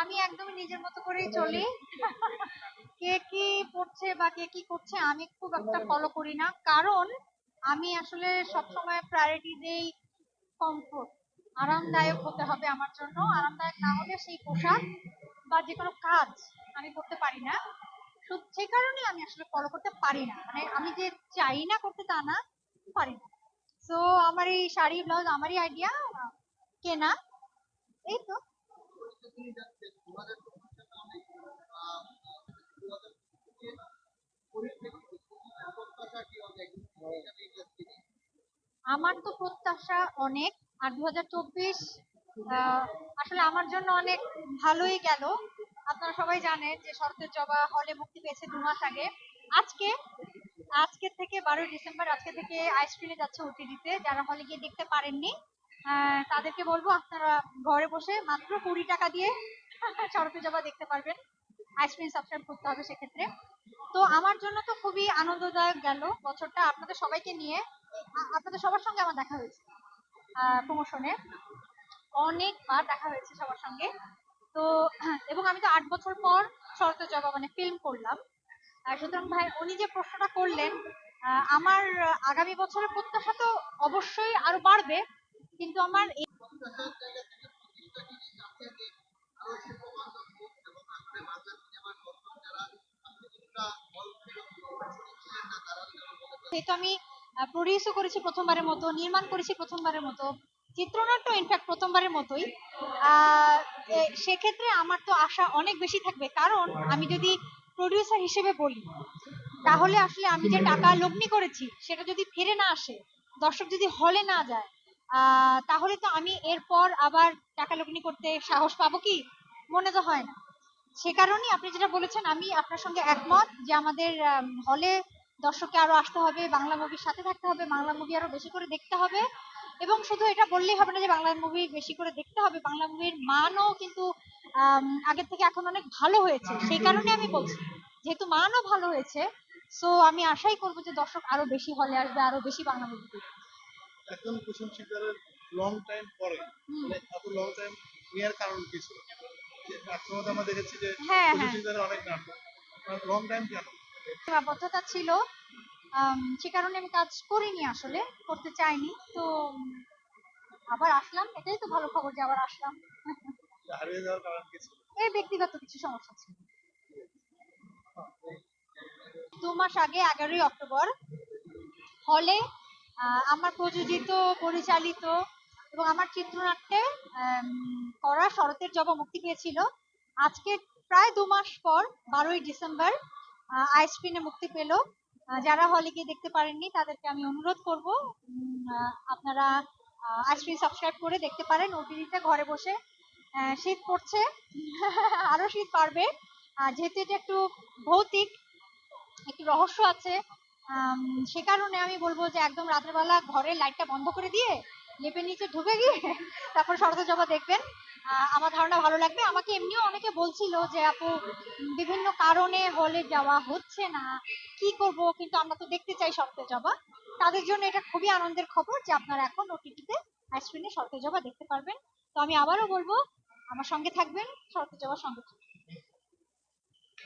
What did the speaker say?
আমি একদমই নিজের মতো করেই চলি। কে কি পড়ছে বা কে কি করছে আমি খুব একটা ফলো করি না। কারণ আমি আসলে সবসময় প্রায়োরিটি দেই কমফোর্ট আরামদায়ক হতে হবে আমার জন্য। আরামদায়ক না হলে সেই পোশাক বা যে কোনো কাজ আমি করতে পারি না। শুধু সেই কারণে আমি আসলে ফলো করতে পারি না। মানে আমি যে চাই না করতে তা না, পারি না। তো আমার এই শাড়ি ব্লাউজ আমারই আইডিয়া কেনা। এই তো? আমার তো প্রত্যাশা অনেক। আর দু হাজার চব্বিশ আসলে আমার জন্য অনেক ভালোই গেল। আপনারা সবাই জানেন যে শরতের জবা হলে মুক্তি পেয়েছে দু মাস আগে। আজকে আজকে থেকে বারোই ডিসেম্বর, আজকে থেকে আইসক্রিমে যাচ্ছে ওটিডিতে যারা হলে গিয়ে দেখতে পারেননি তাদেরকে বলব আপনারা ঘরে বসে মাত্র কুড়ি টাকা দিয়ে শরতের জবা দেখতে পারবেন। আইসক্রিম সাবস্ক্রাইব করতে হবে সেক্ষেত্রে। তো আমার জন্য তো খুবই আনন্দদায়ক গেল বছরটা। আপনাদের সবাইকে নিয়ে আপনাদের সবার সঙ্গে আমার দেখা হয়েছে প্রমোশনে অনেকবার দেখা হয়েছে সবার সঙ্গে। তো এবং আমি তো আট বছর পর শরত জবা মানে ফিল্ম করলাম। সুতরাং ভাই, উনি যে প্রশ্নটা করলেন আমার আগামী বছরের প্রত্যাশা তো অবশ্যই আরও বাড়বে, কিন্তু আমার যেহেতু আমি প্রডিউসও করেছি প্রথমবারের মতো, নির্মাণ করেছি প্রথমবারের মতো চিত্রনাট্য ইনফ্যাক্ট প্রথমবারের মতোই। সেক্ষেত্রে আমার তো আশা অনেক বেশি থাকবে। কারণ আমি যদি প্রডিউসার হিসেবে বলি, তাহলে আসলে আমি যে টাকা লগ্নি করেছি, সেটা যদি ফিরে না আসে, দর্শক যদি হলে না যায় তাহলে তো আমি এরপর আবার টাকা লগ্নি করতে সাহস পাবো কি? মনে তো হয় না। সে কারণেই আপনি যেটা বলেছেন, আমি আপনার সঙ্গে একমত যে আমাদের হলে দর্শককে আরও আসতে হবে, বাংলা মুভির সাথে থাকতে হবে, বাংলা মুভি আরও বেশি করে দেখতে হবে। এবং শুধু এটা বললেই হবে না যে বাংলা মুভি বেশি করে দেখতে হবে। বাংলা মুভির মানও কিন্তু আগের থেকে এখন অনেক ভালো হয়েছে। সেই কারণে আমি বলছি যেহেতু মানও ভালো হয়েছে সো আমি আশাই করব যে দর্শক আরও বেশি হলে আসবে আরও বেশি বাংলা মুভি দেখবে। একজন কুসুম শিকদারের লং টাইম পরে মানে এত লং টাইম নেওয়ার কারণ কি ছিল? একসময় আমরা দেখেছি যে হ্যাঁ, কুসুম হ্যাঁ। শিকদারের অনেক নাটক। লং টাইম কেন? সীমাবদ্ধতা ছিল সে কারণে আমি কাজ করিনি আসলে করতে চাইনি। তো আবার আসলাম এটাই তো ভালো খবর যে আবার আসলাম। এই ব্যক্তিগত কিছু সমস্যা ছিল। দু মাস আগে এগারোই অক্টোবর হলে আমার প্রযোজিত পরিচালিত এবং আমার চিত্রনাট্যে করা শরতের জবা মুক্তি পেয়েছিল। আজকে প্রায় দু মাস পর বারোই ডিসেম্বর আইসক্রিনে মুক্তি পেল। যারা হলে গিয়ে দেখতে পারেননি, তাদেরকে আমি অনুরোধ করব আপনারা আইসক্রিম সাবস্ক্রাইব করে দেখতে পারেন ওটিভিতে ঘরে বসে শীত পড়ছে, আরও শীত পারবে যেহেতু এটা একটু ভৌতিক, একটু রহস্য আছে সে কারণে আমি বলব যে একদম রাতের বেলা ঘরের লাইটটা বন্ধ করে দিয়ে লেপের নিচে ঢুকে গিয়ে তারপর শরতের জবা দেখবেন। আমার ধারণা ভালো লাগবে। আমাকে এমনিও অনেকে বলছিল যে, আপু, বিভিন্ন কারণে হলে যাওয়া হচ্ছে না। কি করব, কিন্তু আমরা তো দেখতে চাই শরতের জবা। তাদের জন্য এটা খুবই আনন্দের খবর যে আপনারা এখন ওটিটিতে শরতের জবা দেখতে পারবেন। তো আমি আবারও বলব, আমার সঙ্গে থাকবেন শরতের জবার সঙ্গে